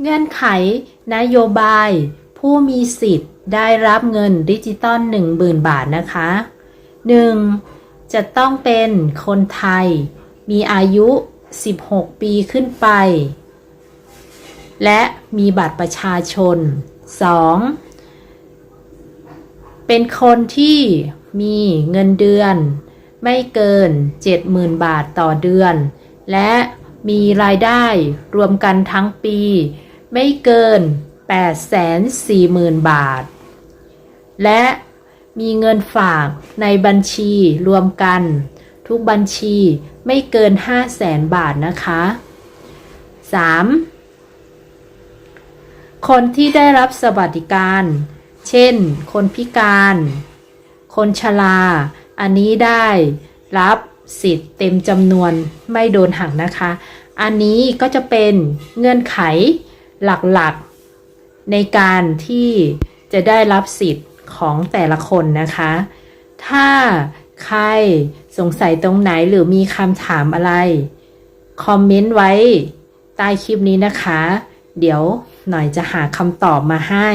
เงื่อนไข นโยบาย ผู้มีสิทธิ์ได้รับเงินดิจิตอล10,000 บาทนะคะ 1. จะต้องเป็นคนไทย มีอายุ 16 ปีขึ้นไป และมีบัตรประชาชน 2. เป็นคนที่มีเงินเดือน ไม่เกิน 70,000 บาทต่อเดือน และมีรายได้รวมกันทั้งปี ไม่เกิน 840,000 บาท และมีเงินฝากในบัญชีรวมกัน ทุกบัญชีไม่เกิน 500,000บาทนะคะ 3. คนที่ได้รับสวัสดิการ เช่น คนพิการ คนชรา อันนี้ได้รับสิทธิ์เต็มจำนวนไม่โดนหักนะคะ อันนี้ก็จะเป็นเงื่อนไข หลักๆ ในการที่จะได้รับสิทธิ์ของแต่ละคนนะคะ ถ้าใครสงสัยตรงไหนหรือมีคำถามอะไร คอมเมนต์ไว้ใต้คลิปนี้นะคะ เดี๋ยวหน่อยจะหาคำตอบมาให้